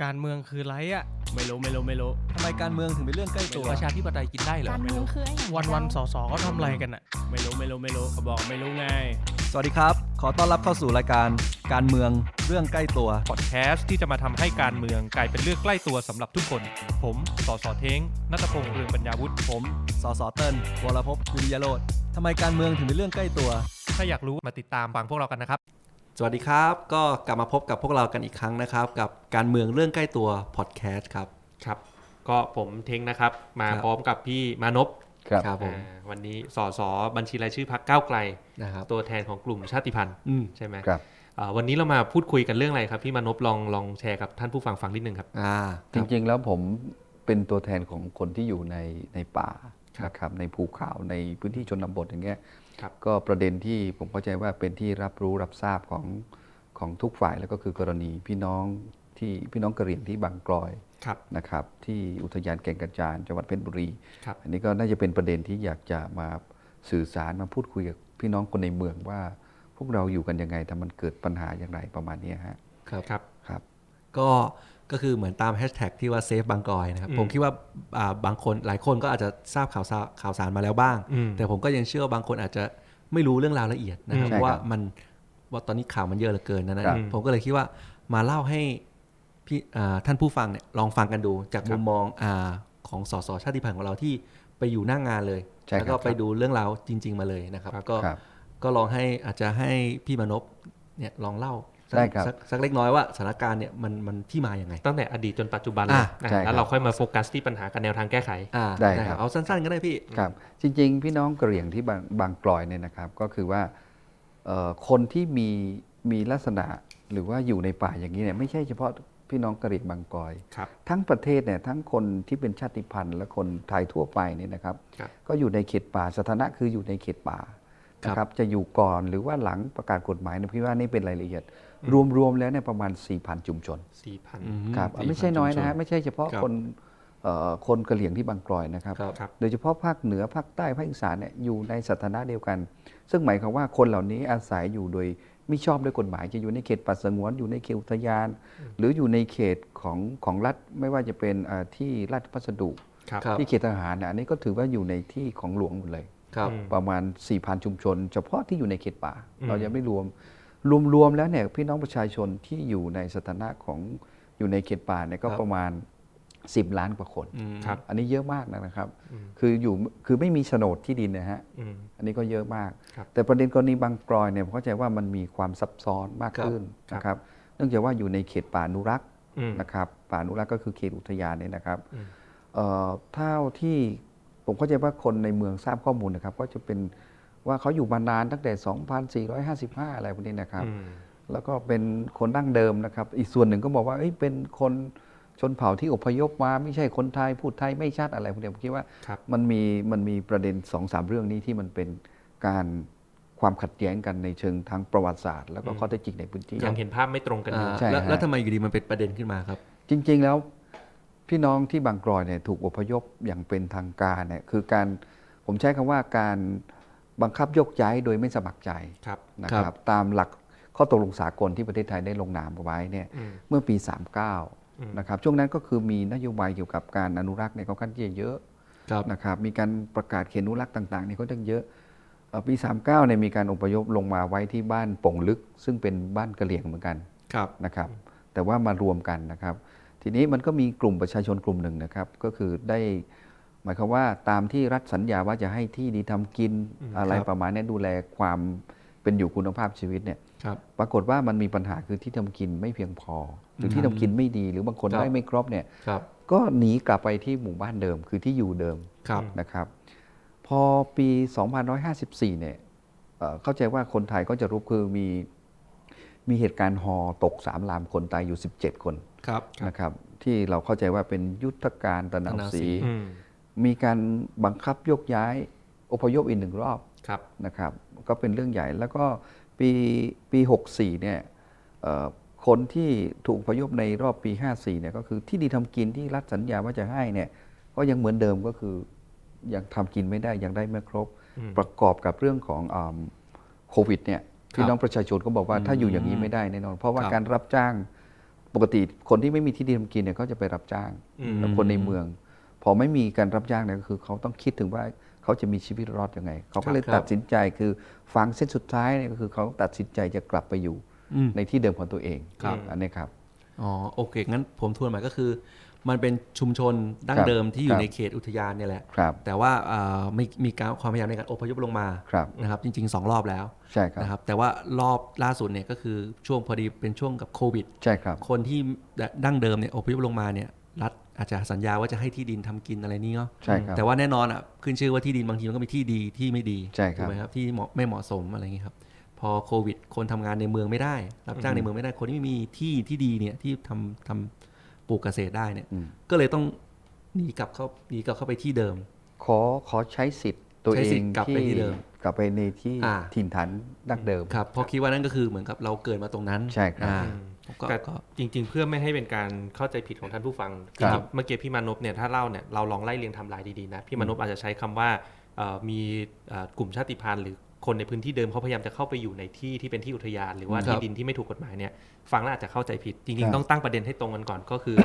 การเมืองคือไรอะไม่รู้ไม่รู้ไม่รู้ทำไมการเมืองถึงเป็นเรื่องใกล้ตัวประชาธิปไตยกินได้เหรอ การเมืองคือไอ้อย่างวันวันๆสอสอเขาทำอะไรกันอะไม่รู้ไม่รู้ไม่รู้เขาบอกไม่รู้ไง สวัสดีครับ ขอต้อนรับเข้าสู่รายการการเมืองเรื่องใกล้ตัว พอดแคสต์ที่จะมาทำให้การเมืองกลายเป็นเรื่องใกล้ตัวสำหรับทุกคน ผมสอสอเท้งนัตพงษ์เรืองปัญญาวุฒิผม สสเติ้ลวรพพวิริยโรธทำไมการเมืองถึงเป็นเรื่องใกล้ตัว ถ้าอยากรู้มาติดตามฟังพวกเรากันนะครับ สวัสดีครับ ก็กลับมาพบกับพวกเรากันอีกครั้งนะครับ กับการเมืองเรื่องใกล้ตัวพอดแคสต์ครับ ครับ ก็ผมเท้งนะครับ มาครับ พร้อมกับพี่มานพครับผมอ่าวันนี้สอสอบัญชีรายชื่อพักก้าวไกล นะครับตัวแทนของกลุ่มชาติพันธุ์อืมใช่ไหมครับ อ่าวันนี้เรามาพูดคุยกันเรื่องอะไรครับพี่มานพลองลองแชร์กับท่านผู้ฟังฟังนิดนึงครับ อ่าจริงๆแล้วผมเป็นตัวแทนของคนที่อยู่ในในป่าครับ นะครับในภูเขาในพื้นที่ชนบทอย่างเงี้ยครับ ก็ประเด็นที่ผมเข้าใจว่าเป็นที่รับรู้รับทราบของของทุกฝ่ายแล้วก็คือกรณีพี่น้องที่พี่น้องกะเหรี่ยงที่บางกลอยครับนะครับที่อุทยานแก่งกระจานจังหวัดเพชรบุรีครับอันนี้ก็น่าจะเป็นประเด็นที่อยากจะมาสื่อสารมาพูดคุยกับพี่น้องคนในเมืองว่า พวกเราอยู่กันยังไงทำมันเกิดปัญหาอย่างไรประมาณเนี้ยฮะครับครับครับก็ ก็คือเหมือนตามแฮชแท็กที่ว่าเซฟบางกอยนะครับอืมผมคิดว่าอ่าบางคนหลายคนก็อาจจะทราบข่าวสารข่าวสารมาแล้วบ้างอืมแต่ผมก็ยังเชื่อว่าบางคนอาจจะไม่รู้เรื่องราวละเอียดนะครับอืมเพราะว่าใช่ครับมันว่าตอนนี้ข่าวมันเยอะเหลือเกินนะนะครับผมก็เลยคิดว่ามาเล่าให้พี่อ่าท่านผู้ฟังเนี่ยลองฟังกันดูจากครับมุมมองอาของสสชาติพันธุ์ของเราที่ไปอยู่หน้างานเลยใช่ครับแล้วก็ไปดูเรื่องราวจริง ๆ มาเลยนะครับ ก็ครับก็ลองให้อาจจะให้พี่มานพเนี่ยลองเล่า สักได้ครับสักสักเล็กน้อยว่าสถานการณ์เนี่ยมันมันที่มาอย่างไง ตั้งแต่อดีตจนปัจจุบันเลอะยนะใช่ครับแล้วเราค่อยมาโฟกัสที่ปัญหากับแนวทางแก้ไขอ่าได้ครับเอาสั้นๆก็ได้พี่ครับจริง ๆ พี่น้องกะเหรี่ยงที่บางบางกลอยเนี่ยนะครับ ก็คือว่าเอ่อคนที่มีมีลักษณะหรือว่าอยู่ในป่าอย่างนี้เนี่ยไม่ใช่เฉพาะพี่น้องกะเหรี่ยงบางกลอยครับทั้งประเทศเนี่ยทั้งคนที่เป็นชาติพันธุ์ และคนไทยทั่วไปเนี่ยนะครับครับ ก็อยู่ในเขตป่าสถานะคืออยู่ในเขตป่านะครับจะอยู่ก่อนหรือว่าหลังประกาศกฎหมายเนยพี่ว่านี่เป็นรายละเอียด รวมๆแล้วเนี่ยประมาณ 4,000 ชุมชนสี่พัน ครับ4,000ไม่ใช่น้อยนะฮะชุมชไม่ใช่เฉพาะครับคนเอ่อคนกะเหรี่ยงที่บางกลอยนะครับ ครับ ครับ โดยเฉพาะภาคเหนือภาคใต้ภาคอีสานเนี่ยอยู่ในสถานะเดียวกัน ซึ่งหมายความว่าคนเหล่านี้อาศัยอยู่โดยไม่ชอบด้วยกฎหมายจะอยู่ในเขตป่าสงวนอยู่ในเขตอุทยาน หรืออยู่ในเขตของของรัฐไม่ว่าจะเป็นเอ่อที่ราชพัสดุ ครับ ครับ ที่เขตทหารเนี่ยอันนี้ก็ถือว่าอยู่ในที่ของหลวงหมดเลย ครับอืมประมาณ 4,000 ชุมชน เฉพาะที่อยู่ในเขตป่าอืมเรายังไม่รวม รวมๆแล้วเนี่ยพี่น้องประชาชนที่อยู่ในสถานะของอยู่ในเขตป่าเนี่ยก็ครับประมาณ 10 ล้านกว่าคนอืมครับอันนี้เยอะมากนะครับอืมคืออยู่คือไม่มีโฉนดที่ดินนะฮะอืมอันนี้ก็เยอะมากครับแต่ประเด็นกรณีบางกรอยเนี่ยผมเข้าใจว่ามันมีความซับซ้อนมากขึ้นครับนะครับ เนื่องจากว่าอยู่ในเขตป่าอนุรักษ์อืมนะครับ ป่าอนุรักษ์ก็คือเขตอุทยานเนี่ยนะครับอืมเอ่อเท่าที่ผมเข้าใจว่าคนในเมืองทราบข้อมูลนะครับ ก็จะเป็น ว่าเขาอยู่มานานตั้งแต่ 2455 อะไรพวกนี้นะครับอืมแล้วก็เป็นคนดั้งเดิมนะครับ อีกส่วนหนึ่งก็บอกว่าเอ้ยเป็นคนชนเผ่าที่อพยพมาไม่ใช่คนไทยพูดไทยไม่ชัดอะไรพวกนี้ผมคิดว่าครับมันมีมันมีประเด็นสองสามเรื่องนี้ที่มันเป็นการความขัดแย้งกันในเชิงทางประวัติศาสตร์ แล้วก็ข้อเท็จจริงในพื้นที่ยังเห็นภาพไม่ตรงกันอยู่อ่าใช่แล้วฮะแล้วทำไมอยู่ดีมันเป็นประเด็นขึ้นมาครับ จริง ๆแล้วพี่น้องที่บางกรอยเนี่ยถูกอพยพอย่างเป็นทางการเนี่ยคือการผมใช้คำว่าการ บังคับยกย้ายโดยไม่สมัครใจครับนะคครัรับบตามหลักข้อตกลงสากลที่ประเทศไทยได้ลงนามเอาไว้เนี่ยอืมเมื่อปีอืม39นะครับช่วงนั้นก็คือมีนโยบายเกี่ยวกับการอนุรักษ์เนี่ยค่อนข้างที่จะเยอะครับนะครับมีการประกาศเขตอนุรักษ์ต่างๆเนี่ยค่อนข้างเยอะเอ่อปี 39เนี่ยมีการอพยพลงมาไว้ที่บ้านโป่งลึก ซึ่งเป็นบ้านกะเหรี่ยงเหมือนกันครับนะครับแต่ว่ามารวมกันนะครับ ทีนี้มันก็มีกลุ่มประชาชนกลุ่มหนึ่งนะครับ ก็คือได้ หมายความว่าตามที่รัฐสัญญาว่าจะให้ที่ดีทำกินอืมอะไรครับประมาณเนี้ยดูแลความเป็นอยู่คุณภาพชีวิตเนี่ยครับปรากฏว่ามันมีปัญหาคือที่ทำกินไม่เพียงพอ หรือที่ทำกินไม่ดีหรือบางคนครับได้ไม่ครบเนี่ยครับก็หนีกลับไปที่หมู่บ้านเดิมคือที่อยู่เดิมครับนะครับ พอปี 2554 เนี่ยเอ่อเข้าใจว่าคนไทยก็จะรู้คือมีมีเหตุการณ์ฮอตกสามลำคนตายอยู่ 17 คนครับนะครับ ที่เราเข้าใจว่าเป็นยุทธการตะนาวตะนาวศรีศรีอืมมีการบังคับยกย้ายอพยพอีกหนึ่งรอบครับนะครับก็เป็นเรื่องใหญ่แล้วก็ปีปี 64เนี่ยเอ่อคนที่ถูกอพยพในรอบปี 54เนี่ยก็คือที่ดีทำกินที่รัฐสัญญาว่าจะให้เนี่ยก็ยังเหมือนเดิมก็คือยังทำกินไม่ได้ยังได้ไม่ครบอืมประกอบกับเรื่องของอ่าโควิดเนี่ยพี่น้องประชาชนก็บอกว่าถ้าอยู่อย่างนี้ไม่ได้แน่นอน เพราะว่าครับการรับจ้างปกติคนที่ไม่มีที่ดินทำกินเนี่ยเขาจะไปรับจ้างอืมแล้วคนในเมือง พอไม่มีการรับจ้างเนี่ยก็คือเขาต้องคิดถึงว่าเขาจะมีชีวิตรอดยังไง เขาก็เลยครับตัดสินใจคือฟังเส้นสุดท้ายเนี่ยก็คือเขาตัดสินใจจะกลับไปอยู่อืมในที่เดิมของตัวเองครับอันนี้ครับอ๋อโอเคงั้นผมทวนใหม่ก็คือ มันเป็นชุมชนดั้คงรับเดิมที่อคยู่รับในเขตอุทยานเนี่ยแหละครับแต่ว่าอ่าไม่มีการความพยายามในการอพยพลงมาครับนะครับ จริง ๆ 2 รอบแล้วใช่ครับนะครับ แต่ว่ารอบล่าสุดเนี่ยก็คือช่วงพอดีเป็นช่วงกับโควิดใช่ครับคนที่ดั้งเดิมเนี่ยอพยพลงมาเนี่ยรัฐ อาจจะสัญญาว่าจะให้ที่ดินทำกินอะไรนี่เนาะใช่ครับแต่ว่าแน่นอนอะขึ้นชื่อว่าที่ดินบางทีมันก็มีที่ดีที่ไม่ดีใช่ครับถูกไหมครับที่เหมาะไม่เหมาะสมอะไรอย่างเงี้ยครับ พอโควิด คนทำงานในเมืองไม่ได้ รับจ้างในเมืองไม่ได้คนที่ไม่มีที่ที่ดีเนี่ยที่ทำทำปลูกเกษตรได้เนี่ยอืมก็เลยต้องหนีกลับเข้าหนีกลับเข้าไปที่เดิม ขอขอใช้สิทธิ์ตัวใช้เอสิทงธิ์กลับไปที่เดิมกลับไปในที่อ่าถิ่นฐานดั้งเดิมครับเพราะคิดว่านั่นก็คือเหมือนกับเราเกิดมาตรงนั้นใช่ครับอ่าอืมก็ แต่ก็จริง ๆ เพื่อไม่ให้เป็นการเข้าใจผิดของท่านผู้ฟังครับจงๆเมื่อกี้พี่มานพเนี่ยถ้าเล่าเนี่ยเราลองไล่เรียงไทำลายดีๆนะพี่มานพอาจจะใช้คำว่าเอ่อมีเอ่อกลุ่มชาติพันธุ์หรือ คนในพื้นที่เดิมเขาพยายามจะเข้าไปอยู่ในที่ที่เป็นที่อุทยาน หรือว่าครับที่ดินที่ไม่ถูกกฎหมายเนี่ยฟังแล้วอาจจะเข้าใจผิดจคริรังบๆต้องตั้งประเด็นให้ตรงกันก่อนก็คือ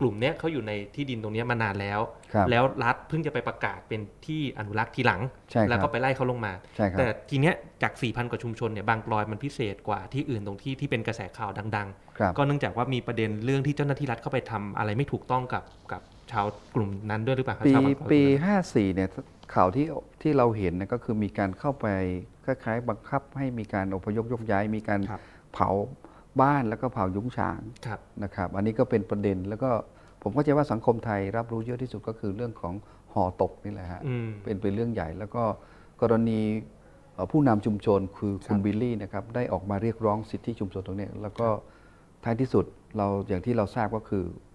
กลุ่มเนี้ยเขาอยู่ในที่ดินตรงเนี้ยมานานแล้วครับแล้วรัฐเพิ่งจะไปประกาศเป็นที่อนุรักษ์ทีหลังใช่ครับแล้วก็ไปไล่เขาลงมาใช่ครับแต่ทีเนี้ยจาก 4,000 กว่าชุมชนเนี่ยบางกลอยมันพิเศษกว่าที่อื่นตรงที่ที่เป็นกระแสข่าวดังครับๆก็เนื่องจากว่ามีประเด็นเรื่องที่เจ้าหน้าที่รัฐเข้าไปทำอะไรไม่ถูกต้องกับกับ ชาวกลุ่มนั้นด้วยหรือเปล่าครับปีชาวบางกลอยปีกลุ่มนั้น54 เนี่ยข่าวที่ที่เราเห็นเนยก็คือมีการเข้าไปคล้ายๆบังคับให้มีการอพยพยกย้าย มีการครับเผาบ้านแล้วก็เผายุ้งฉางครับ นะครับ อันนี้ก็เป็นประเด็นแล้วก็ผมก็จะว่าสังคมไทยรับรู้เยอะที่สุดก็คือเรื่องของหอตกนี่แหละฮะ อืม เป็นเป็นเรื่องใหญ่แล้วก็กรณีเอ่อผู้นำชุมชนคือคุณบิลลี่นะครับได้ออกมาเรียกร้องสิทธิชุมชนตรงเนี้ยแล้วก็ท้ายที่สุดเราอย่างที่เราทราบก็คือเอ่อ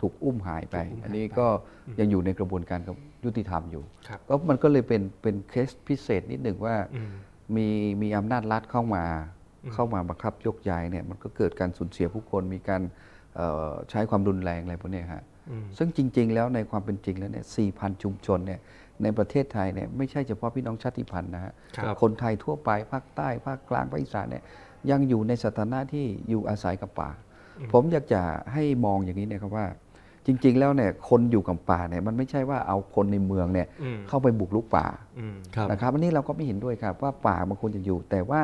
ถูกอุ้มหายไป อันนี้ก็ยังอยู่ในกระบวนการยุติธรรมอยู่ครับก็มันก็เลยเป็นเป็นเคสพิเศษนิดหนึ่งว่าอืมมีมีอำนาจรัฐเข้ามาอืมเข้ามาบังคับยกย้ายเนี่ยมันก็เกิดการสูญเสียผู้คนมีการเอ่อใช้ความรุนแรงอะไรพวกเนี้ยฮะอืมซึ่งจริง ๆ แล้วในความเป็นจริงแล้วเนี่ย4,000 ชุมชนเนี่ยในประเทศไทยเนี่ยไม่ใช่เฉพาะพี่น้องชาติพันธุ์นะฮะครับคนไทยทั่วไปภาคใต้ภาคกลางภาคอีสานเนี่ยยังอยู่ในสถานะที่อยู่อาศัยกับป่า ผมอยากจะให้มองอย่างนี้เนะครับว่า จริง ๆ แล้วเนี่ยคนอยู่กับป่าเนี่ยมันไม่ใช่ว่าเอาคนในเมืองเนี่ยอืมเข้าไปบุกรุกป่าอืมครับนะครับอันนี้เราก็ไม่เห็นด้วยครับว่าป่ามันควรจะอยู่ แต่ว่า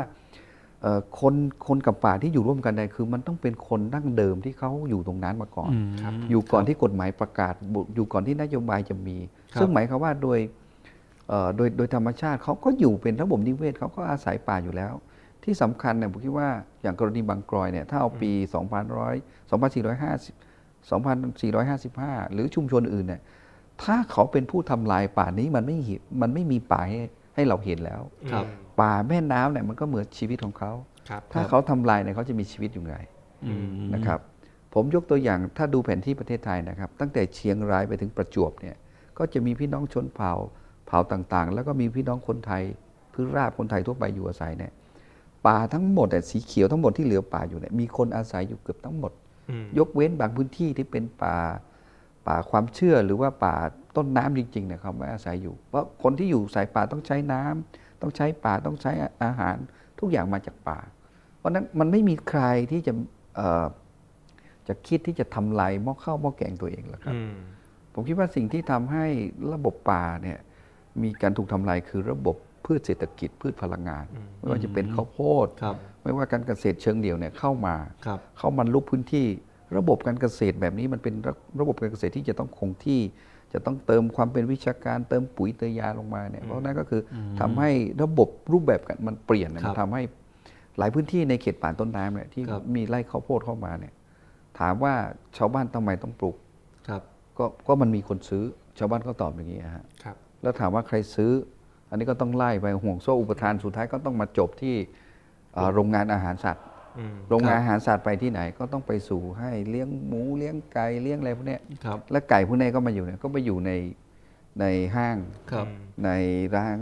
เอ่อคนคนกับป่าที่อยู่ร่วมกันได้คือมันต้องเป็นคนดั้งเดิมที่เขาอยู่ตรงนั้นมาก่อนอืมครับอยู่ก่อนที่กฎหมายประกาศบุอยู่ก่อนที่นโยบายจะมีครับซึ่งหมายความว่าโดยเอ่อโดยโดยธรรมชาติเขาก็อยู่เป็นระบบนิเวศเขาก็อาศัยป่าอยู่แล้ว ที่สำคัญเนี่ยผมคิดว่าอย่างกรณีบางกรอยเนี่ยถ้าเอาปี 2100 2450 2455 หรือชุมชนอื่นเนี่ยถ้าเขาเป็นผู้ทำลายป่านี้มันไม่เห็นมันไม่มีป่าให้ให้เราเห็นแล้วครับป่าแม่น้ำเนี่ยมันก็เหมือนชีวิตของเขาครับถ้าเขาทำลายเนี่ยเขาจะมีชีวิตอยู่ไงอืมนะครับ ผมยกตัวอย่างถ้าดูแผนที่ประเทศไทยนะครับ ตั้งแต่เชียงรายไปถึงประจวบเนี่ยก็จะมีพี่น้องชนเผ่าเผ่าต่างๆ แล้วก็มีพี่น้องคนไทยพื้นราบคนไทยทั่วไปอยู่อาศัยเนี่ย ป่าทั้งหมดแต่ยสีเขียวทั้งหมดที่เหลือป่าอยู่เนี่ยมีคนอาศัยอยู่เกือบทั้งหมดอืมยกเว้นบางพื้นที่ที่เป็นป่าป่าความเชื่อหรือว่าป่าต้นน้ำจริงๆเนี่ยเขาไม่อาศัยอยู่ เพราะคนที่อยู่สายป่าต้องใช้น้ำต้องใช้ป่าต้องใช้อาหารทุกอย่างมาจากป่า เพราะฉะนั้นมันไม่มีใครที่จะเอ่อจะคิดที่จะทำลายหม้อข้าวหม้อแกงตัวเองหรอกครับอืมผมคิดว่าสิ่งที่ทำให้ระบบป่าเนี่ยมีการถูกทำลายคือระบบ พืชเศรษฐกิจพืชพลังงาน ไม่ว่าจะเป็นข้าวโพดครับไม่ว่าการเกษตรเชิงเดี่ยวเนี่ยเข้ามาครับเข้ามาลุกพื้นที่ ระบบการเกษตรแบบนี้มันเป็นระระบบการเกษตรที่จะต้องคงที่ จะต้องเติมความเป็นวิชาการเติมปุ๋ยเติมยาลงมาเนี่ยเพราะนั่นก็คืออทำให้ระบบรูปแบบกันมันเปลี่ยนนะครัมับนทำให้หลายพื้นที่ในเขตป่าต้นน้ำเนี่ยที่ครับมีไร่ข้าวโพดเข้ามาเนี่ยถามว่าชาวบ้านทำไมต้องปลูกครับก็ก็มันมีคนซื้อ ชาวบ้านก็ตอบอย่างนี้ฮะครับแล้วถามว่าใครซื้อ อันนี้ก็ต้องไล่ไปห่วงโซ่อุปทานสุดท้ายก็ต้องมาจบที่เอ่อโรงงานอาหารสัตว์อืมโรงงานอาหารสัตว์ไปที่ไหนก็ต้องไปสู่ให้เลี้ยงหมูเลี้ยงไก่เลี้ยงอะไรพวกเนี้ยครับและไก่พวกนี้ก็มาอยู่เนี่ยก็ไปอยู่ในในห้างครับในร้าน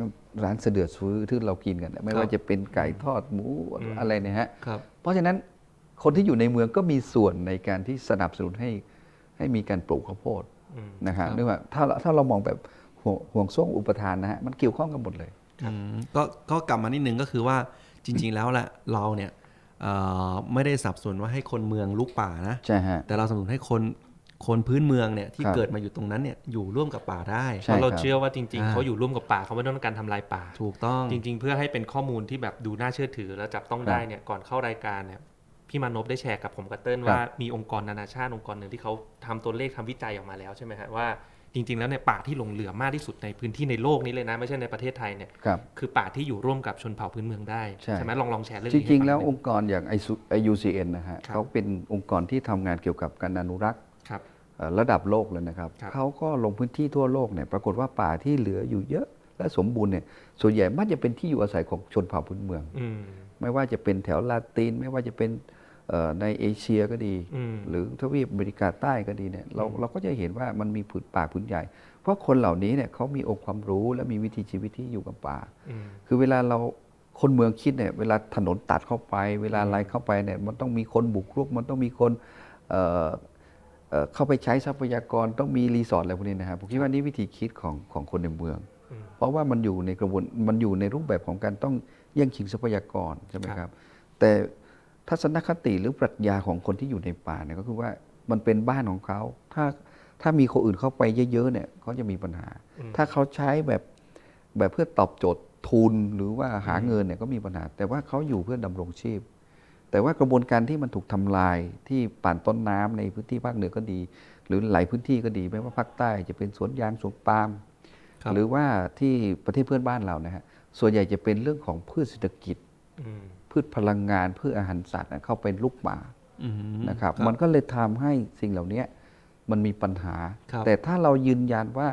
ร้านเสดือดซื้อที่เรากินกัน ไม่ว่าจะเป็นไก่ทอดหมูอืมอะไรเนี่ยฮะครับเพราะฉะนั้นคนที่อยู่ในเมืองก็มีส่วนในการที่สนับสนุนให้ให้มีการปลูกข้าวโพดอืมนะครัฮะบนึกว่าถ้าถ้าเรามองแบบ ห่วงห่วงโซ่อุปทานนะฮะมันเกี่ยวข้องกันหมดเลยอืมก็ก็กลับมานิดนึงก็คือว่าจริง ๆ แล้วแหละเราเนี่ยเอ่อไม่ได้สนับสนุนว่าให้คนเมืองลุกป่านะใช่ฮะแต่เราสนับสนุนให้คนคนพื้นเมืองเนี่ยที่ครับเกิดมาอยู่ตรงนั้นเนี่ยอยู่ร่วมกับป่าได้ใช่เพราะเราครับเชื่อว่าจริงๆอ่าเขาอยู่ร่วมกับป่าเขาไม่ต้องการทำลายป่า ถูกต้องจริง ๆ เพื่อให้เป็นข้อมูลที่แบบดูน่าเชื่อถือและจับต้องได้เนี่ยก่อนเข้ารายการเนี่ย พี่มานพได้แชร์กับผมกับเติ้ลว่ามีองค์กรนานาชาติองค์กรหนึ่งที่เขาทำตัวเลขทำวิจัยออกมาแล้วใช่ไหมฮะว่าจริง ๆ แล้วเนี่ยป่าที่หลงเหลือมากที่สุดในพื้นที่ในโลกนี้เลยนะ ไม่ใช่ในประเทศไทยเนี่ยครับคือป่าที่อยู่ร่วมกับชนเผ่าพื้นเมืองได้ ใช่ไหมลองลองแชร์เรื่องจนี้ให้ริงฟัๆแล้วนิดอนึงค์กรอย่าง IUCN นะฮะครับเขาเป็นองค์กรที่ทำงานเกี่ยวกับการอนุรักษ์ครับเอ่อระดับโลกเลยนะครับครับเขาก็ลงพื้นที่ทั่วโลกเนี่ยปรากฏว่าป่าที่เหลืออยู่เยอะและสมบูรณ์เนี่ยส่วนใหญ่มักจะเป็นที่อยู่อาศัยของชนเผ่าพื้นเมืองอืมไม่ว่าจะเป็นแถวลาติน ไม่ว่าจะเป็นเอ่อ ในเอเชียก็ดีอืมหรือทวีปอเมริกาใต้ก็ดีเนี่ยเราเราก็จะเห็นว่ามันมีผืนป่าผืนใหญ่ เพราะคนเหล่านี้เนี่ยเขามีองค์ความรู้และมีวิถีชีวิตที่อยู่กับป่าอืมคือเวลาเราคนเมืองคิดเนี่ยเวลาถนนตัดเข้าไป เวลาอะไรเข้าไปเนี่ยมันต้องมีคนบุกรุก มันต้องมีคนเอ่อเอ่อเข้าไปใช้ทรัพยากรต้องมีรีสอร์ทอะไรพวกนี้นะครับผมคิดว่านี่วิธีคิดของของคนในเมืองอืมเพราะว่ามันอยู่ในกระบวนมันอยู่ในรูปแบบของการต้องแย่งชิงทรัพยากรใช่ไหมครับครับแต่ ทัศนคติหรือปรัชญาของคนที่อยู่ในป่าเนี่ยก็คือว่ามันเป็นบ้านของเขา ถ้าถ้ามีคนอื่นเข้าไปเยอะๆเนี่ยเขาจะมีปัญหา ถ้าเขาใช้แบบแบบเพื่อตอบโจทย์ทุนหรือว่าหาเงินเนี่ยก็มีปัญหา แต่ว่าเขาอยู่เพื่อดำรงชีพ แต่ว่ากระบวนการที่มันถูกทำลายที่ป่านต้นน้ำในพื้นที่ภาคเหนือก็ดี หรือหลายพื้นที่ก็ดีไม่ว่าภาคใต้จะเป็นสวนยางสวนปาล์มครับหรือว่าที่ประเทศเพื่อนบ้านเรานะฮะส่วนใหญ่จะเป็นเรื่องของพืชเศรษฐกิจอืม พืชพลังงานพืชอาหารสัตว์น่ะเข้าไปลุกป่าอืมนะครับ มันก็เลยทำให้สิ่งเหล่านี้มันมีปัญหาครับแต่ถ้าเรายืนยันว่า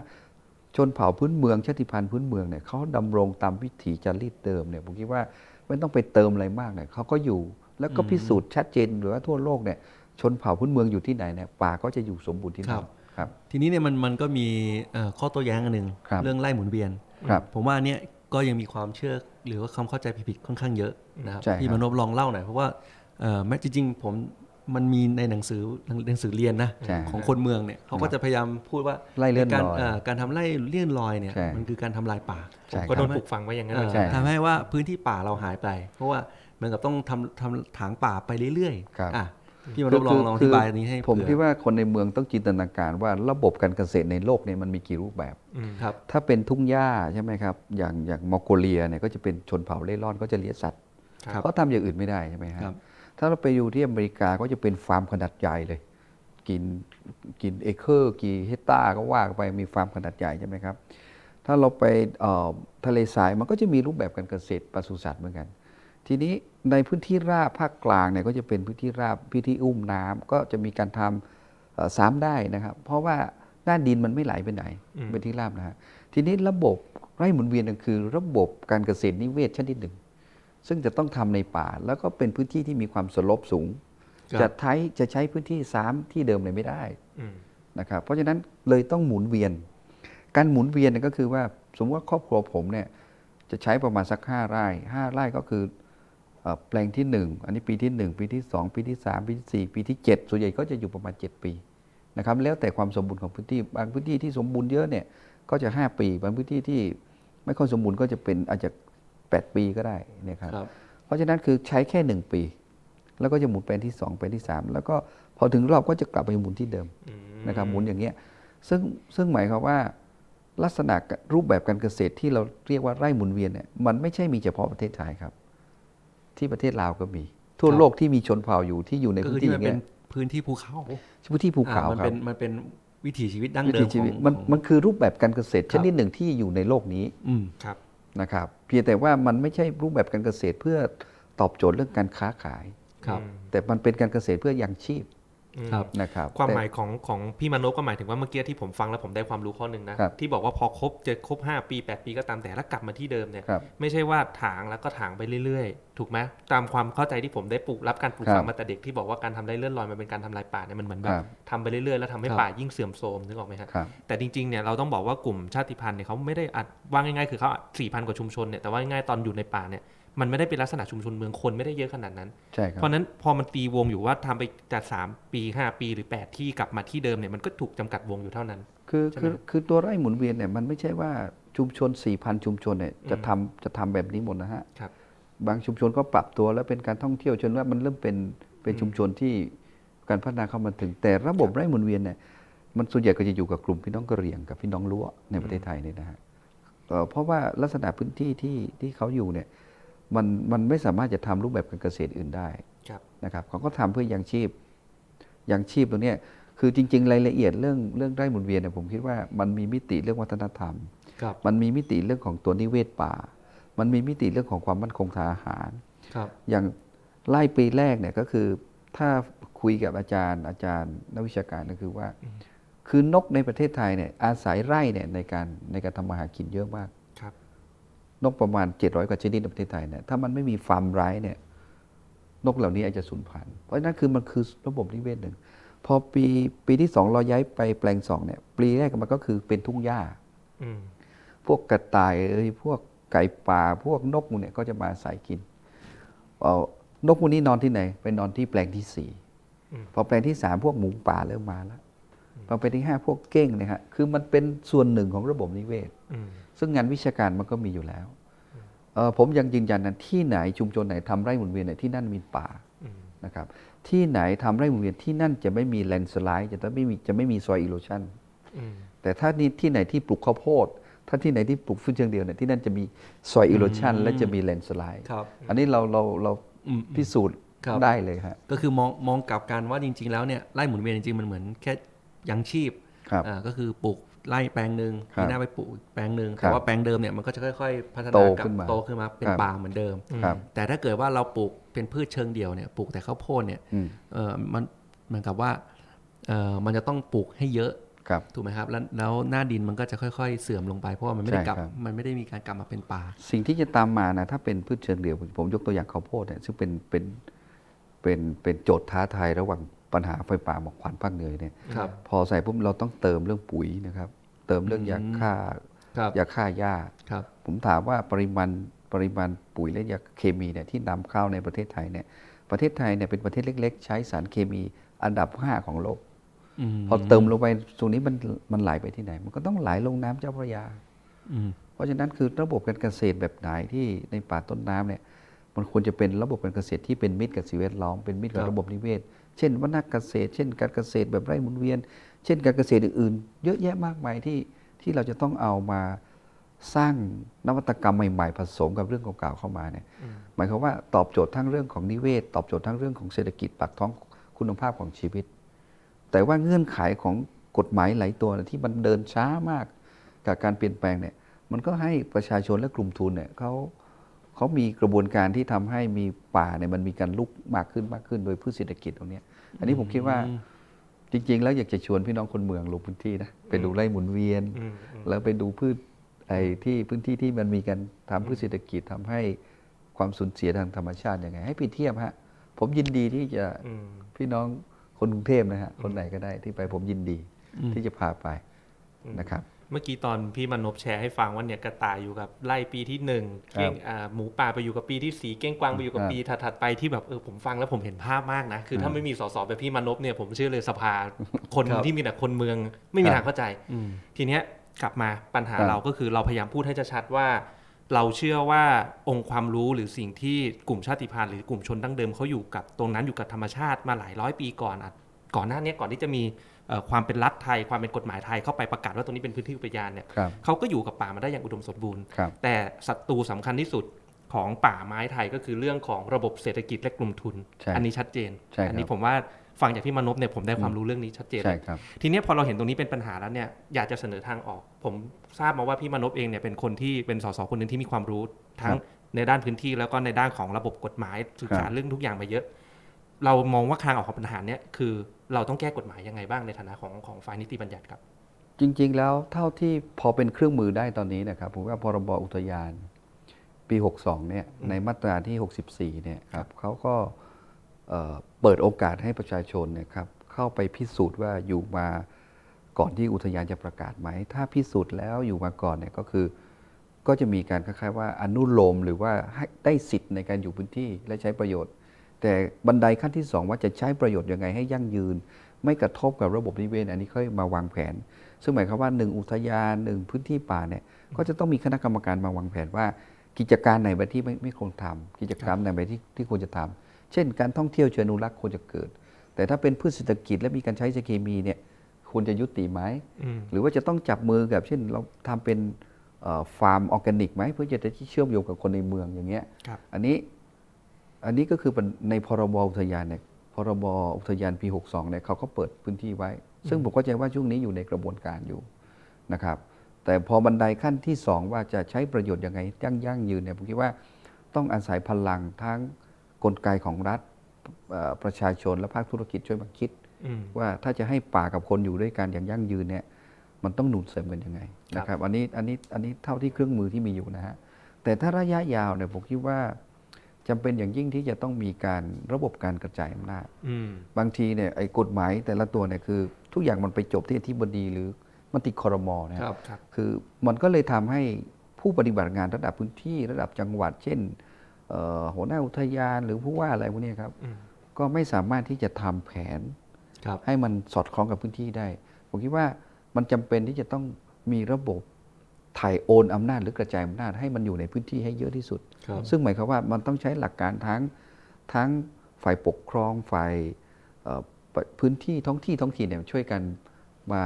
ชนเผ่าพื้นเมืองชาติพันธุ์พื้นเมืองเนี่ยเขาดำรงตามวิถีจารีตเดิมเนี่ยผมคิดว่าไม่ต้องไปเติมอะไรมากเนี่ยเขาก็อยู่แล้วก็พิสูจน์ชัดเจนหรือว่าทั่วโลกเนี่ยชนเผ่าพื้นเมืองอยู่ที่ไหนเนี่ยป่าก็จะอยู่สมบูรณ์ที่นั่นครับ ทีนี้เนี่ยมันมันก็มีเอ่อข้อโต้แย้งอันหนึ่งครับเรื่องไล่หมุนเวียนครับผมว่าอันเนี้ย ก็ยังมีความเชื่อหรือว่าความเข้าใจผิดๆค่อนข้างเยอะนะครับใช่ครับพี่มโนบลองเล่าหน่อยเพราะว่าเอ่อแม้จริงๆผมมันมีในหนังสือหนังสือเรียนนะใช่ของคนเมืองเนี่ยเขาก็จะพยายามพูดว่าไล่เลื่อนการลอยเการทำไล่เลื่อนลอยเนี่ยใช่มันคือการทำลายป่าใช่ก็โดนทำให้ปลูกฝังไว้อย่างนั้นเอ่เลอยใช่ทำให้ว่าพื้นที่ป่าเราหายไป เพราะว่าเหมือนกับต้องทำทำถางป่าไปเรื่อยครับๆอะ พี่มโนบลองลองอธิบายอันนี้ให้ผมเผื่อคิดว่าคนในเมืองต้องจินตนาการว่าระบบการเกษตรในโลกเนี่ยมันมีกี่รูปแบบอืมครับถ้าเป็นทุ่งหญ้าใช่ไหมครับ อย่างอย่างมองโกเลียเนี่ยก็จะเป็นชนเผ่าเล่ร่อนก็จะเลี้ยงสัตว์ครับเขาทำอย่างอื่นไม่ได้ใช่ไหมครัฮะบถ้าเราไปอยู่ที่อเมริกาก็จะเป็นฟาร์มขนาดใหญ่เลย กินกินเอเคอร์กี่เฮกตาร์ก็ว่ากันไปมีฟาร์มขนาดใหญ่ใช่ไหมครับ ถ้าเราไปเอ่อทะเลทรายมันก็จะมีรูปแบบการเกษตรปศุสัตว์เหมือนกัน ทีนี้ในพื้นที่ราบภาคกลางเนี่ยก็จะเป็นพื้นที่ราบพื้นที่อุ้มน้ำก็จะมีการทำเอ่อซ้ำได้นะครับ เพราะว่าหน้าดินมันไม่ไหลไปไหนอืมเป็นที่ราบนะฮะทีนี้ระบบไร่หมุนเวียนก็คือ ระบบการเกษตรนิเวศชนิดหนึ่ง ซึ่งจะต้องทำในป่า แล้วก็เป็นพื้นที่ที่มีความสลบสูงครับจะใช้จะใช้พื้นที่ซ้ำที่เดิมเลยไม่ได้อืมนะครับเพราะฉะนั้นเลยต้องหมุนเวียน การหมุนเวียนเนี่ยก็คือว่าสมมติว่าครอบครัวผมเนี่ยจะใช้ประมาณสักห้าไร่ห้าไร่ก็คือเอ่อ แปลงที่หนึ่งอันนี้ปีที่หนึ่งปีที่สองปีที่สามปีที่สี่ปีที่เจ็ดส่วนใหญ่ก็จะอยู่ประมาณเจ็ดปีนะครับแล้วแต่ความสมบูรณ์ของพื้นที่บางพื้นที่ที่สมบูรณ์เยอะเนี่ยก็จะห้าปี บางพื้นที่ที่ไม่ค่อยสมบูรณ์ก็จะเป็นอาจจะแปดปีก็ได้เนะครับครับเพราะฉะนั้นคือใช้แค่หนึ่งปี แล้วก็จะหมุนไปที่สองไปที่สามแล้วก็พอถึงรอบก็จะกลับไปหมุนที่เดิมอืมนะครับหมุนอย่างเงี้ยซึ่งซึ่งหมายความว่าลักษณะรูปแบบการเกษตรที่เราเรียกว่าไร่หมุนเวียนเนี่ยมันไม่ใช่มีเฉพาะประเทศไทยครับ ที่ประเทศลาวก็มี ทั่วครับโลกที่มีชนเผ่าอยู่ที่อยู่ในก็พื้คือนที่ที่อมันย่างเป็เงี้นยพื้นที่ภูเขาพื้นที่ภูเขาอ่มันครัเป็บนมันเป็นวิถีชีวิตดั้งวิเดิถีมชีวิตของมันของมันคือรูปแบบการเกษตรคชรับนิดหนึ่งที่อยู่ในโลกนี้อืมครับนะครับ เพียงแต่ว่ามันไม่ใช่รูปแบบการเกษตรเพื่อตอบโจทย์เรื่องการค้าขาย ครับอืมแต่มันเป็นการเกษตรเพื่อยังชีพอืม ครับนะครับความแต่หมายของของพี่มานพก็หมายถึงว่าเมื่อกี้ที่ผมฟังแล้วผมได้ความรู้ข้อหนึ่งนะครับที่บอกว่าพอครบจะครบ 5 ปี 8 ปีก็ตามแต่แล้วกลับมาที่เดิมเนี่ยครับไม่ใช่ว่าถางแล้วก็ถางไปเรื่อยๆ ถูกไหมตามความเข้าใจที่ผมได้ปลูกรับการปลูกครับฝังมาแต่เด็กที่บอกว่าการทำไร่เลื่อนลอยมันเป็นการทำลายป่าเนี่ยมันเหมือนแบครับบทำไปเรื่อยๆแล้วทำให้ครับป่ายิ่งเสื่อมโทรมนึกออกไหมฮะครับแต่จริงๆเนี่ยเราต้องบอกว่ากลุ่มชาติพันธุ์เนี่ยเขาไม่ได้อัดว่าง่ายๆคือเขาสี่พันกว่าชุมชนเนี่ยแต่ว่าง่ายๆตอนอยู่ในป่าเนี่ย มันไม่ได้เป็นลักษณะชุมชนเมืองคนไม่ได้เยอะขนาดนั้น ใช่ครับ เพราะฉะนั้นพอมันตีวงอยู่ว่าทำไปแต่สามปีห้าปีหรือแปดที่กลับมาที่เดิมเนี่ยมันก็ถูกจำกัดวงอยู่เท่านั้น คือใช่ไหมคือคือตัวไร่หมุนเวียนเนี่ยมันไม่ใช่ว่าชุมชน4,000ชุมชนเนี่ยจะอืมทำจะทำแบบนี้หมดนะฮะครับบางชุมชนก็ปรับตัวแล้วเป็นการท่องเที่ยวจนว่ามันเริ่มเป็นเป็นชุมชนที่การพัฒนาเข้ามาถึง แต่ระบบไร่หมุนเวียนเนี่ยมันส่วนใหญ่ก็จะอยู่กับกลุ่มพี่น้องกะเหรี่ยงกับพี่น้องล้วในประเทศไทยเนี่ยนะฮะเอ่อเพราะว่าลักษณะพื้นที่ที่ที่เขาอยู่เนี่ย มันมันไม่สามารถจะทำรูปแบบการเกษตรอื่นได้ครับนะครับเขาก็ทำเพื่อยังชีพยังชีพตรงเนี้ยคือจริง ๆ รายละเอียดเรื่องเรื่องไร่หมุนเวียนเนี่ยผมคิดว่ามันมีมิติเรื่องวัฒนธรรมครับมันมีมิติเรื่องของตัวนิเวศป่า มันมีมิติเรื่องของความมั่นคงทางอาหารครับอย่างไล่ปีแรกเนี่ยก็คือถ้าคุยกับอาจารย์อาจารย์นักวิชาการก็คือว่า คือนกในประเทศไทยเนี่ยอาศัยไร่เนี่ยในการในการทำมาหากินเยอะมากครับ นกประมาณ 700 กว่าชนิดในประเทศไทยเนี่ยถ้ามันไม่มีฟาร์มไร้เนี่ยนกเหล่านี้อาจจะสูญพันธุ์เพราะฉะนั้นคือมันคือระบบนิเวศหนึ่ง พอปีปีที่สองเราย้ายไปแปลงสองเนี่ยปีแรกมันก็คือเป็นทุ่งหญ้าอืมพวกกระต่ายเอ้ยพวกไก่ป่า พวกนกพวกเนี่ยก็จะมาอาศัยกินเอานกพวกนี้นอนที่ไหนไปนอนที่แปลงที่สี่อืมพอแปลงที่สามพวกหมูป่าเริ่มมาแล้วพอแปลงที่ห้าพวกเก้งเนี่ยฮะคือมันเป็นส่วนหนึ่งของระบบนิเวศอืม ซึ่งงานวิชาการมันก็มีอยู่แล้วเอ่อผมยังยืนยันนะที่ไหนชุมชนไหนทำไร่หมุนเวียนเนี่ยที่นั่นมีป่าอืมนะครับที่ไหนทำไร่หมุนเวียนที่นั่นจะไม่มีแลนสไลด์จะไม่มีจะไม่มีซอยอิโรชันอืมแต่ถ้านี่ที่ไหนที่ปลูกข้าวโพดถ้าที่ไหนที่ปลูกฟืนเชิงเดียวเนี่ยที่นั่นจะมีซอยอิโรชันและจะมีแลนสไลด์ครับอันนี้เราเราเราอืมพิสูจน์ครับได้เลยฮะก็คือมองมองกลับกันว่าจริง ๆ แล้วเนี่ยไร่หมุนเวียนจริงๆมันเหมือนแค่ยังชีพครับอ่าก็คือปลูก ไร่แปลงหนึ่งครับที่หน้าไปปลูกอีกแปลงหนึ่งครัแต่บว่าแปลงเดิมเนี่ยมันก็จะค่อยๆ พัฒโตนากับขึ้นมาโตขึ้นมาเป็นครับป่าเหมือนเดิมครับแต่ถ้าเกิดว่าเราปลูกเป็นพืชเชิงเดี่ยวเนี่ยปลูกแต่ข้าวโพดเนี่ยอืมเออมันเหมือนกับว่าเออมันจะต้องปลูกให้เยอะครับถูกไหมครับแล้วแล้วหน้าดินมันก็จะค่อยๆ เสื่อมลงไปเพราะว่ามันไม่ได้ใช่กลับครับ มันไม่ได้มีการกลับมาเป็นป่า สิ่งที่จะตามมานะถ้าเป็นพืชเชิงเดี่ยวผมผมยกตัวอย่างข้าวโพดเนี่ยซึ่งเป็นเป็นเป็นเป็นโจทย์ท้าทายระหว่าง ปัญหาไฟป่าหมอกควันภาคเหนือเนี่ยครับพอใส่ปุ๊บเราต้องเติมเรื่องปุ๋ยนะครับ เติมเรื่องยาฆ่าครับยาฆ่าหญ้าครับผมถามว่าปริมาณปริมาณปุ๋ยและยาเคมีเนี่ยที่นำเข้าในประเทศไทยเนี่ยประเทศไทยเนี่ยเป็นประเทศเล็ก ๆ ใช้สารเคมีอันดับ 5 ของโลกมพอเติมลงไปตรงนี้มันมันไหลไปที่ไหน มันก็ต้องไหลลงน้ำเจ้าพระยาอืมเพราะฉะนั้นคือระบบการเกษตรแบบไหนที่ในป่าต้นน้ำเนี่ยมันควรจะเป็นระบบการเกษตรที่เป็นมิตรกับสิ่งแวดล้อมเป็นมิตรกับครับระบบนิเวศ เช่นวัฒนเกษตร เช่น การเกษตรแบบไร่หมุนเวียน เช่น การเกษตรอื่นๆ เยอะแยะมากมายที่ที่เราจะต้องเอามาสร้างนวัตกรรมใหม่ๆ ผสมกับเรื่องเก่าๆเข้ามาเนี่ยหมายความว่าตอบโจทย์ทั้งเรื่องของนิเวศ ตอบโจทย์ทั้งเรื่องของเศรษฐกิจปากท้องคุณภาพของชีวิต แต่ว่าเงื่อนไขของกฎหมายหลายตัวเนี่ยที่มันเดินช้ามากกับการเปลี่ยนแปลงเนี่ยมันก็ให้ประชาชนและกลุ่มทุนเนี่ยเขา เขามีกระบวนการที่ทำให้มีป่าเนี่ยมันมีการลุกมากขึ้นมากขึ้นโดยพืชเศรษฐกิจตรงเนี้ยอันนี้ผมคิดว่าจริง ๆ แล้วอยากจะชวนพี่น้องคนเมืองลงพื้นที่นะไปดูไร่หมุนเวียนอืมอืมแล้วไปดูพืชไอ้ที่พื้นที่ที่มันมีการทำพืชเศรษฐกิจทำให้ความสูญเสียทางธรรมชาติยังไง ให้เปรียบเทียบฮะผมยินดีที่จะอืมพี่น้องคนกรุงเทพนะฮะคนไหนก็ได้ที่ไปผมยินดีที่จะพาไปนะครับ เมื่อกี้ตอนพี่มานพแชร์ให้ฟังว่าเนี่ยกระต่ายอยู่กับไล่ปีที่หนึ่งเก้งอ่าหมูป่าไปอยู่กับปีที่สี่เก้งกวางไปอยู่กับครับปีถัดๆไปที่แบบเออผมฟังแล้วผมเห็นภาพมากนะ คือถ้าไม่มีสสแบบพี่มานพเนี่ยผมเชื่อเลยสภาคนครับที่มีแต่คนเมืองไม่มีครับทางเข้าใจอืมทีเนี้ยกลับมาปัญหาครับเราก็คือเราพยายามพูดให้ชัดๆว่า เราเชื่อว่าองค์ความรู้หรือสิ่งที่กลุ่มชาติพันธุ์หรือกลุ่มชนดั้งเดิมเขาอยู่กับตรงนั้นอยู่กับธรรมชาติมาหลายร้อยปีก่อนอะ ก่อนหน้าเนี้ยก่อนที่จะมีเอ่อความเป็นรัฐไทยความเป็นกฎหมายไทยเข้าไปประกาศว่าตรงนี้เป็นพื้นที่อุทยานเนี่ยครับเขาก็อยู่กับป่ามาได้อย่างอุดมสมบูรณ์ครับแต่ศัตรูสำคัญที่สุดของป่าไม้ไทยก็คือเรื่องของระบบเศรษฐกิจและกลุ่มทุนใช่อันนี้ชัดเจนใช่ครับอันี้ผมว่าฟังจากพี่มานพเนี่ยผมได้ความรู้เรื่องนี้ชัดเจนใช่ครับทีเนี้ยพอเราเห็นตรงนี้เป็นปัญหาแล้วเนี่ยอยากจะเสนอทางออก ผมทราบมาว่าพี่มานพเองเนี่ยเป็นคนที่เป็นสสคนหนึ่งที่มีความรู้ทั้งครับในด้านพื้นที่แล้วก็ในด้านของระบบกฎหมายศึกษาครับเรื่องทุกอย่างมาเยอะ เรามองว่าทางออกของปัญหาเนี้ยคือเราต้องแก้กฎหมายยังไงบ้างในฐานะของของฝ่ายนิติบัญญัติครับ จริง ๆ แล้วเท่าที่พอเป็นเครื่องมือได้ตอนนี้นะครับผมว่าพรบอุทยานปี 62 เนี่ยในมาตราที่ 64 เนี่ยครับเขาก็เอ่อเปิดโอกาสให้ประชาชนเนี่ยครับเข้าไปพิสูจน์ว่าอยู่มาก่อนที่อุทยานจะประกาศไหม ถ้าพิสูจน์แล้วอยู่มาก่อนเนี่ยก็คือ ก็จะมีการคล้ายๆว่าอนุโลมหรือว่าให้ได้สิทธิ์ในการอยู่พื้นที่และใช้ประโยชน์ แต่บันไดขั้นที่สองว่าจะใช้ประโยชน์ยังไงให้ยั่งยืน ไม่กระทบกับระบบนิเวศ อันนี้ค่อยมาวางแผน ซึ่งหมายความว่าหนึ่งอุทยานหนึ่งพื้นที่ป่าเนี่ยก็จะต้องมีคณะกรรมการมาวางแผนว่า กิจการไหนไปที่ไม่ไม่ควรทำกิจกรรมไหนไปที่ที่ควรจะทำเช่น การท่องเที่ยวเชิงอนุรักษ์ควรจะเกิด แต่ถ้าเป็นพืชเศรษฐกิจและมีการใช้สารเคมีเนี่ยควรจะยุติไหมอืมหรือว่าจะต้องจับมือกับเช่นเราทำเป็นเอ่อฟาร์มออร์แกนิกไหมเพื่อจะได้เชื่อมโยงกับคนในเมืองอย่างเงี้ยครับอันนี้ อันนี้ก็คือเป็นในพรบอุทยานเนี่ยพรบอุทยานปี 62เนี่ยเขาก็เปิดพื้นที่ไว้ ซึ่งผมเข้าใจว่าช่วงนี้อยู่ในกระบวนการอยู่นะครับ แต่พอบันไดขั้นที่ 2 ว่าจะใช้ประโยชน์ยังไงยั่งยั่งยืนเนี่ยผมคิดว่าต้องอาศัยพลังทั้งกลไกของรัฐเอ่อประชาชนและภาคธุรกิจช่วยมาคิดอืมว่าถ้าจะให้ป่ากับคนอยู่ด้วยกันอย่างยั่งยืนเนี่ยมันต้องหนุนเสริมกันยังไงนะครับ อันนี้อันนี้อันนี้เท่าที่เครื่องมือที่มีอยู่นะฮะแต่ถ้าระยะยาวเนี่ยผมคิดว่า จำเป็นอย่างยิ่งที่จะต้องมีการระบบการกระจายอำนาจอืมบางทีเนี่ยไอ้กฎหมายแต่ละตัวเนี่ยคือ ทุกอย่างมันไปจบที่อธิบดีหรือมติคอรมอนะฮะครับครับคือมันก็เลยทำให้ผู้ปฏิบัติงานระดับพื้นที่ระดับจังหวัด เช่นเอ่อหัวหน้าอุทยานหรือผู้ว่าอะไรพวกเนี้ยครับอืมก็ไม่สามารถที่จะทำแผนครับให้มันสอดคล้องกับพื้นที่ได้ ผมคิดว่ามันจำเป็นที่จะต้องมีระบบ ถ่ายโอนอำนาจหรือกระจายอำนาจให้มันอยู่ในพื้นที่ให้เยอะที่สุดครับซึ่งหมายความว่ามันต้องใช้หลักการทั้งทั้งฝ่ายปกครองฝ่ายเอ่อปพื้นที่ท้องที่ท้องถิ่นเนี่ยช่วยกันมา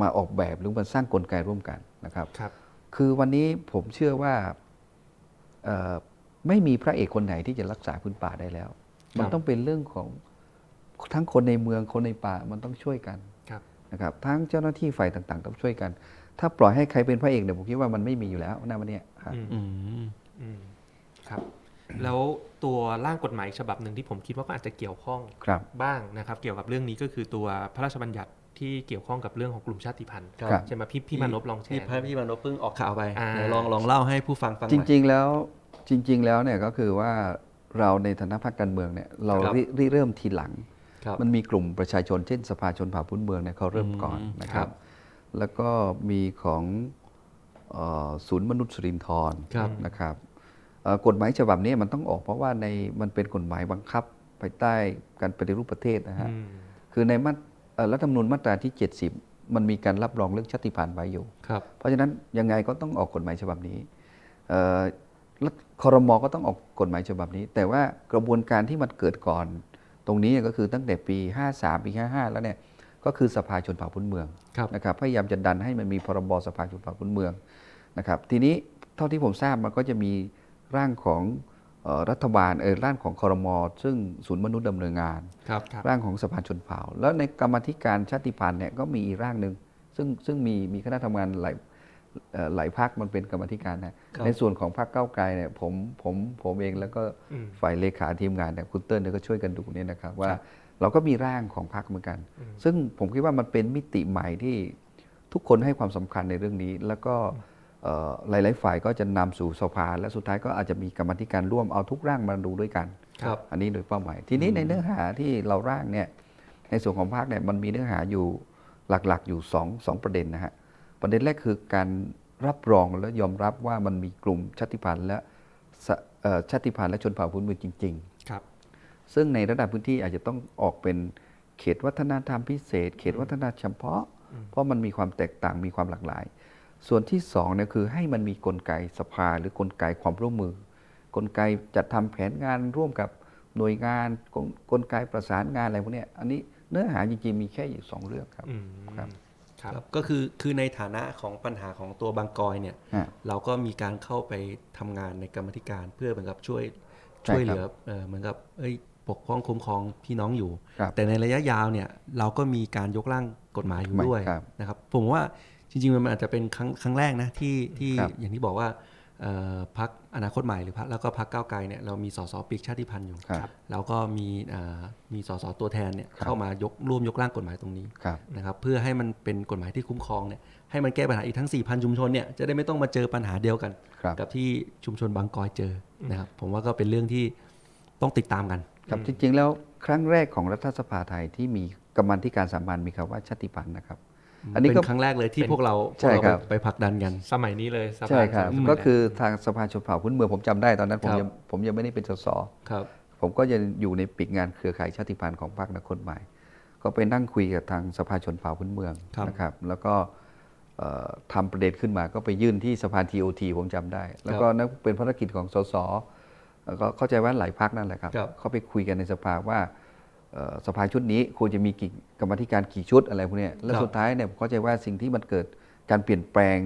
มาออกแบบหรือมาสร้างกลไกร่วมกันนะครับครับ คือวันนี้ผมเชื่อว่าเอ่อไม่มีพระเอกคนไหนที่จะรักษาพื้นป่าได้แล้ว มันต้องเป็นเรื่องของทั้งคนในเมืองคนในป่ามันต้องช่วยกันครับนะครับทั้งเจ้าหน้าที่ฝ่ายต่างๆ ต้องช่วยกัน ถ้าปล่อยให้ใครเป็นพระเอกเนี่ยผมคิดว่ามันไม่มีอยู่แล้วหน้าวันเนี้ยครับอืมอืมอืมครับ แล้วตัวร่างกฎหมายฉบับหนึ่งที่ผมคิดว่าก็อาจจะเกี่ยวข้องครับบ้างนะครับ เกี่ยวกับเรื่องนี้ก็คือตัวพระราชบัญญัติที่เกี่ยวข้องกับเรื่องของกลุ่มชาติพันธุ์ครับใช่ไหมพี่พี่มานพลองแชพี่ร์พพี่มานพเพิ่งออกข่าวไปอ่าไหนลองลองเล่าให้ผู้ฟังฟังหจน่อยริง ๆ แล้วจริง ๆ แล้วเนี่ยก็คือว่าเราในฐานะพรรคการเมืองเนี่ยเราครับริริเริ่มทีหลังครับมันมีกลุ่มประชาชนเช่น สภาชนเผ่าพื้นเมืองเนี่ยเขาเริ่มก่อนอืมนะคครัรับบ แล้วก็มีของเออศูนย์มนุษย์สุรินทร์ครับนะครับเอ่อกฎหมายฉบับนี้มันต้องออกเพราะว่าในมันเป็นกฎหมายบังคับภายใต้การปฏิรูปประเทศนะฮะอืมคือในมาตเอ่อรัฐธรรมนูญมาตราที่ 70 มันมีการรับรองเรื่องชาติพันธุ์ไว้อยู่ครับเพราะฉะนั้นยังไงก็ต้องออกกฎหมายฉบับนี้เอ่อรัฐคอรมอก็ต้องออกกฎหมายฉบับนี้ แต่ว่ากระบวนการที่มันเกิดก่อน ตรงนี้ก็คือตั้งแต่ปี 53 ปี 55 แล้วเนี่ย ก็คือสภาชนเผ่าพื้นเมืองครับนะครับพยายามจะดันให้มันมีพรบสภาชนเผ่าพื้นเมืองนะครับทีนี้เท่าที่ผมทราบมันก็จะมีร่างของเอ่อรัฐบาลเออร่างของคอรมอซึ่งศูนย์มนุษย์ดำเนินงานครับครับร่างของสภาชนเผ่า แล้วในกรรมาธิการชาติพันธุ์เนี่ยก็มีอีกร่างหนึ่งซึ่งซึ่งมีมีคณะทำงานหลายเอ่อหลายพักมันเป็นกรรมาธิการนะครับในส่วนของพรรคเก้าวไกลเนี่ยผมผมผมเองแล้วก็อืมฝ่ายเลขาทีมงานเนี่ยคุณเติ้ลเนี่ยก็ช่วยกันดูเนี่ยนะครับว่าครับ เราก็มีร่างของพรรคเหมือนกัน ซึ่งผมคิดว่ามันเป็นมิติใหม่ที่ทุกคนให้ความสำคัญในเรื่องนี้ แล้วก็เอ่อหลาย ๆ ฝ่ายก็จะนำสู่สภา และสุดท้ายก็อาจจะมีกรรมาธิการร่วมเอาทุกร่างมาดูด้วยกันครับอันนี้โดยเป้าหมาย ทีนี้ในเนื้อหาที่เราร่างเนี่ยในส่วนของภาคเนี่ยมันมีเนื้อหาอยู่หลัก ๆ อยู่สองสองประเด็นนะฮะประเด็นแรกคือการรับรองและยอมรับว่ามันมีกลุ่มชาติพันธุ์และสะเอ่อชาติพันธุ์และชนเผ่าพื้นเมืองจริงๆครับ ซึ่งในระดับพื้นที่อาจจะต้องออกเป็นเขตวัฒนธรรมพิเศษ เขตวัฒนธรรมเฉพาะ เพราะมันมีความแตกต่างมีความหลากหลาย ส่วนที่สองเนี่ยคือให้มันมีกลไกสภาหรือกลไกความร่วมมือ กลไกจัดทำแผนงานร่วมกับหน่วยงานกลกลไกประสานงานอะไรพวกเนี้ยอันนี้เนื้อหาจริงๆมีแค่อยู่สองเรื่องครับอืมครับครับครับก็คือคือในฐานะของปัญหาของตัวบางกอยเนี่ยฮะเราก็มีการเข้าไปทำงานในกรรมธิการเพื่อเหมือนกับช่วยใช่ช่วยครับเหลือเอ่อเหมือนกับเอ้ย ปกป้องคุ้มครองพี่น้องอยู่ครับแต่ในระยะยาวเนี่ยเราก็มีการยกร่างกฎหมายอยู่ไม่ด้วยครับนะครับผมว่าจริง ๆ มันอาจจะเป็นครั้งครั้งแรกนะที่ที่ครับอย่างที่บอกว่าเอ่อพักอนาคตใหม่หรือพักแล้วก็พักก้าวไกลเนี่ยเรามีสสปีกชาติพันธุ์อยู่ครับแล้วก็มีเอ่อมีสสตัวแทนเนี่ยครับเข้ามายกร่วมยกร่างกฎหมายตรงนี้ครับนะครับเพื่อให้มันเป็นกฎหมายที่คุ้มครองเนี่ยให้มันแก้ปัญหาอีกทั้ง 4,000 ชุมชนเนี่ยจะได้ไม่ต้องมาเจอปัญหาเดียวกันครับกับที่ชุมชนบางกอยเจอนะครับผมว่าก็เป็นเรื่องที่ต้องติดตามกัน ครับจริง ๆ แล้วครั้งแรกของรัฐสภาไทยที่มีกรรมาธิการสามัญมีคำว่าชาติพันธุ์นะครับ อันนี้เป็ก็นครั้งแรกเลยที่เป็นพวกเราพใช่วกเราครับไปไปผลักดันกันสมัยนี้เลยสภาใช่ครับสมัยก็นั้นคือทางสภาชนเผ่าพื้นเมืองผมจำได้ตอนนั้นผมครับยังผมยังไม่ได้เป็นสสครับผมก็จะอยู่ในปีกงานเครือข่ายชาติพันธุ์ของพรรคอนาคตใหม่ ก็ไปนั่งคุยกับทางสภาชนเผ่าพื้นเมืองครับนะครับ แล้วก็เอ่อทำประเด็นขึ้นมาก็ไปยื่นที่สภา TOT ผมจำได้ แล้วก็นั่นเป็นภารกิจของสสแล้ว ก็เข้าใจว่าหลายพักนั่นแหละครับครับเขาไปคุยกันในสภาว่าเอ่อสภาชุดนี้ควรจะมีกี่กรรมาธิการกี่ชุดอะไรพวกเนี้ยแล้วครับสุดท้ายเนี่ยผมเข้าใจว่าสิ่งที่มันเกิดการเปลี่ยนแปลง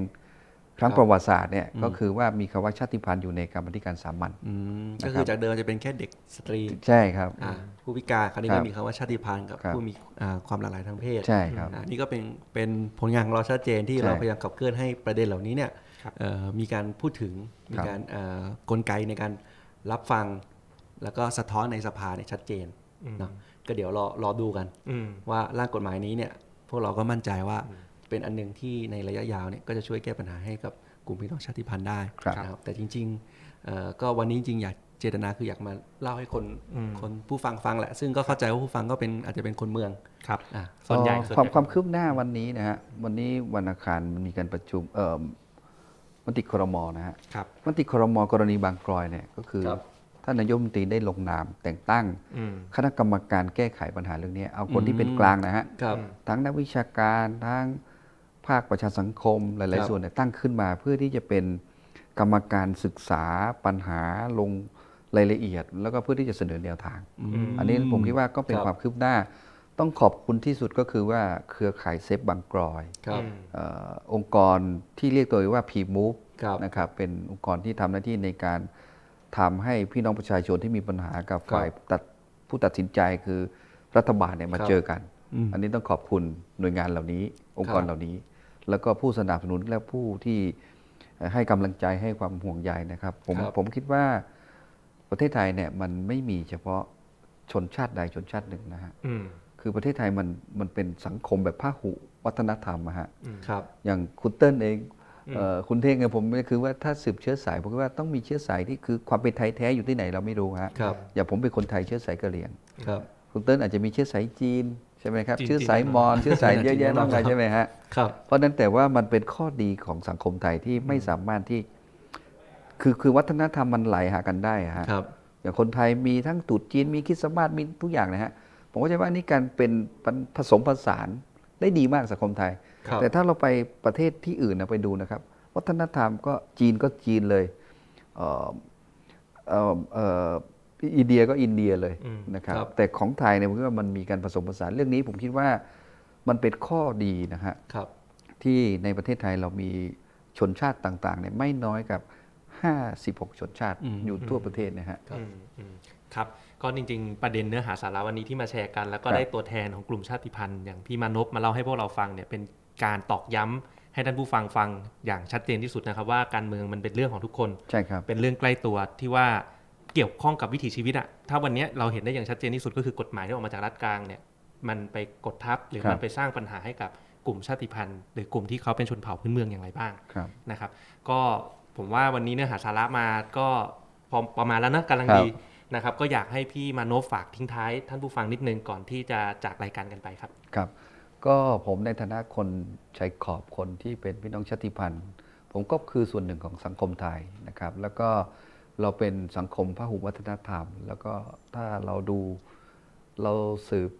ครั้งครับประวัติศาสตร์เนี่ยก็คือว่ามีคำว่าชาติพันธุ์อยู่ในกรรมาธิการสามัญอืมนะครับก็คือจากเดิมจะเป็นแค่เด็กสตรีใช่ครับอ่าผู้พิการคราวนี้ครัก็บมีคำว่าชาติพันธุ์กับครับผู้มีอ่าความหลากหลายทางเพศใช่ครับอ่านี่ก็เป็นเป็นผลงานของเราชัดเจนที่ใช่เราพยายามขับเคลื่อนให้ประเด็นเหล่านี้เนี่ยครับเอ่อมีการพูดถึงมีครับการเอ่อกลไกในการ รับฟัง แล้วก็สะท้อนในสภาเนี่ยชัดเจนเนาะก็เดี๋ยวรอรอดูกันอืมว่าร่างกฎหมายนี้เนี่ยพวกเราก็มั่นใจว่าเป็นอันหนึงที่ในระยะยาวเนี่ยก็จะช่วยแก้ปัญหาให้กับกลุ่มพี่น้องชาติพันธุ์ได้ครับนะครับแต่จริงๆเอ่อก็วันนี้จริงๆอยากเจตนาคืออยากมาเล่าให้คนอืมคนผู้ฟังฟังแหละ ซึ่งก็เข้าใจว่าผู้ฟังก็เป็นอาจจะเป็นคนเมืองครับอะส่วนใหญ่เอ่อส่วนความใหญ่ความคืบหน้าวันนี้นะฮะวันนี้วันอังคารมันมีการประชุมเอ่อ มติครมนะฮะครับมติครมกรณีบางกรอยเนี่ยก็คือครับท่านนายกรัฐมนตรีได้ลงนาม แต่งตั้งอืม คณะกรรมการแก้ไขปัญหาเรื่องนี้เอาคนที่เป็นกลางนะฮะ ครับ ทั้งนักวิชาการทั้งภาคประชาสังคมหครัลาย บ ๆ ส่วนเนี่ยตั้งขึ้นมาเพื่อที่จะเป็นกรรมการศึกษาปัญหาลงรายละเอียด แล้วก็เพื่อที่จะเสนอแนวทาง อันนี้ผมคิดว่าก็เป็นครับ ความคืบหน้า ต้องขอบคุณที่สุดก็คือว่าเครือข่ายเซฟบางกรอยครับเอ่อองค์กรที่เรียกตัวเองว่า P-Move ครับ นะครับเป็นองค์กรที่ทำหน้าที่ในการทำให้พี่น้องประชาชนที่มีปัญหากับฝ่ายตัดผู้ตัดสินใจคือรัฐบาลเนี่ยมาครับเจอกันอืมอันนี้ต้องขอบคุณหน่วยงานเหล่านี้ องค์กรครับ เหล่านี้ แล้วก็ผู้สนับสนุนและผู้ที่เอ่อให้กำลังใจให้ความห่วงใยนะครับ ผมครับ ผมคิดว่าประเทศไทยเนี่ยมันไม่มีเฉพาะชนชาติใดชนชาติหนึ่งนะฮะ อืม คือประเทศไทยมันมันเป็นสังคมแบบพหุวัฒนธรรมอะฮะครับอย่างคุณเติ้ลเองเอ่อคุณเท่งเองผมก็คือว่าถ้าสืบเชื้อสายผมคิดว่าต้องมีเชื้อสายที่คือความเป็นไทยแท้อยู่ที่ไหนเราไม่รู้ฮะครับอย่างผมเป็นคนไทยเชื้อสายกะเหรี่ยงครับคุณเติ้ลอาจจะมีเชื้อสายจีนใช่ไหมครับจีนเชื้อสายมอญเชื้อสายเยอะแยะมากมายใช่ไหมฮะครับเพราะฉะนั้นแต่ว่ามันเป็นข้อดีของสังคมไทยที่ไม่สามารถที่ คือคือวัฒนธรรมมันไหลหากันได้อะฮะครับอย่างคนไทยมีทั้งตรุษจีนมีคริสต์มาสมีทุกอย่างนะฮะ ผมก็จะว่านี่การเป็นผสมผสานได้ดีมากสังคมไทยครับแต่ถ้าเราไปประเทศที่อื่นนะไปดูนะครับ วัฒนธรรมก็จีนก็จีนเลยเอ่อเอ่อเอ่ออินเดียก็อินเดียเลยอืมนะครับครับแต่ของไทยเนี่ยผมคิดว่ามันมีการผสมผสานเรื่องนี้ผมคิดว่ามันเป็นข้อดีนะฮะครับที่ในประเทศไทยเรามีชนชาติต่างๆเนี่ยไม่น้อยกับ 56 ชนชาติอืมอยู่ทั่วประเทศนะฮะอืมอืมครับ ก็จริงๆ ประเด็นเนื้อหาสาระวันนี้ที่มาแชร์กัน แล้วก็ครับได้ตัวแทนของกลุ่มชาติพันธุ์อย่างพี่มานพมาเล่าให้พวกเราฟังเนี่ยเป็นการตอกย้ำให้ท่านผู้ฟังฟังอย่างชัดเจนที่สุดนะครับ ว่าการเมืองมันเป็นเรื่องของทุกคนใช่ครับเป็นเรื่องใกล้ตัวที่ว่าเกี่ยวข้องกับวิถีชีวิตอะถ้าวันเนี้ยเราเห็นได้อย่างชัดเจนที่สุดก็คือกฎหมายที่ออกมาจากรัฐกลางเนี่ยมันไปกดทับหรือครับมันไปสร้างปัญหาให้กับกลุ่มชาติพันธุ์ หรือกลุ่มที่เขาเป็นชนเผ่าพื้นเมืองอย่างไรบ้างครับนะครับ ก็ผมว่าวันนี้เนื้อหาสาระมาก็พอประมาณแล้วนะกำลังครับดี นะครับก็อยากให้พี่มาโนฝากทิ้งท้าย ท่านผู้ฟังนิดนึงก่อนที่จะจากรายการกันไปครับครับ ก็ผมในฐานะคนชายขอบคนที่เป็นพี่น้องชาติพันธุ์ ผมก็คือส่วนหนึ่งของสังคมไทยนะครับ แล้วก็เราเป็นสังคมพหุวัฒนธรรม แล้วก็ถ้าเราดูเราสืบ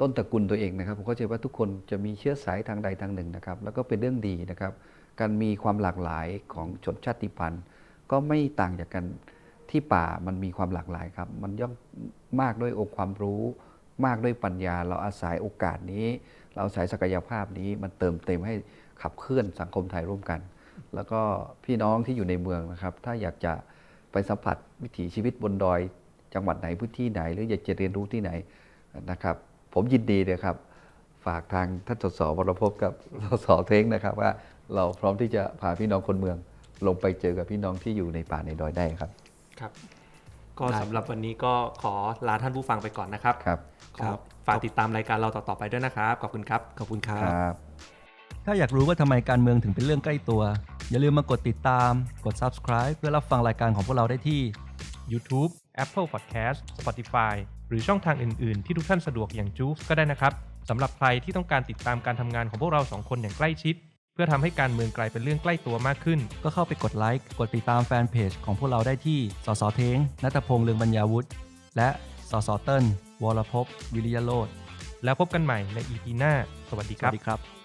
ต้นตระกูลตัวเองนะครับ ผมเข้าใจว่าทุกคนจะมีเชื้อสายทางใดทางหนึ่งนะครับ แล้วก็เป็นเรื่องดีนะครับ การมีความหลากหลายของชนชาติพันธุ์ ก็ไม่ต่างจากกัน ที่ป่ามันมีความหลากหลายครับ มันย่อมมากด้วยองค์ความรู้ มากด้วยปัญญา เราอาศัยโอกาสนี้ เราอาศัยศักยภาพนี้มันเติมเต็มให้ขับเคลื่อนสังคมไทยร่วมกัน แล้วก็พี่น้องที่อยู่ในเมืองนะครับ ถ้าอยากจะไปสัมผัสวิถีชีวิตบนดอย จังหวัดไหนพื้นที่ไหน หรืออยากจะเรียนรู้ที่ไหนนะครับ ผมยินดีเลยครับ ฝากทางท่านสสวรพบกับสสเท้งนะครับ ว่าเราพร้อมที่จะพาพี่น้องคนเมือง ลงไปเจอกับพี่น้องที่อยู่ในป่าในดอยได้ครับ ครับ ก็ได้สำหรับวันนี้ก็ขอลาท่านผู้ฟังไปก่อนนะครับครับขอฝากติดตามรายการเราต่อๆไปด้วยนะครับ ขอบคุณครับ ขอบคุณครัคบรับ ถ้าอยากรู้ว่าทำไมการเมืองถึงเป็นเรื่องใกล้ตัว อย่าลืมมากดติดตาม กด subscribe เพื่อรับฟังรายการของพวกเราได้ที่ YouTube Apple Podcast Spotify หรือช่องทางอื่น ๆ ที่ทุกท่านสะดวกอย่างจูฟก็ได้นะครับสำหรับใครที่ต้องการติดตามการทำงานของพวกเราสองคนอย่างใกล้ชิดเพื่อทำให้การเมืองกลายเป็นเรื่องใกล้ตัวมากขึ้น ก็เข้าไปกดไลค์กดติดตามแฟนเพจของพวกเราได้ที่สสเทงนัตพงษ์เลืองบรรยาวุฒิและสสเติ้ลวรภพวิริยโรธแล้วพบกันใหม่ใน EP หน้า สวัสดีสครัวับสดีครับ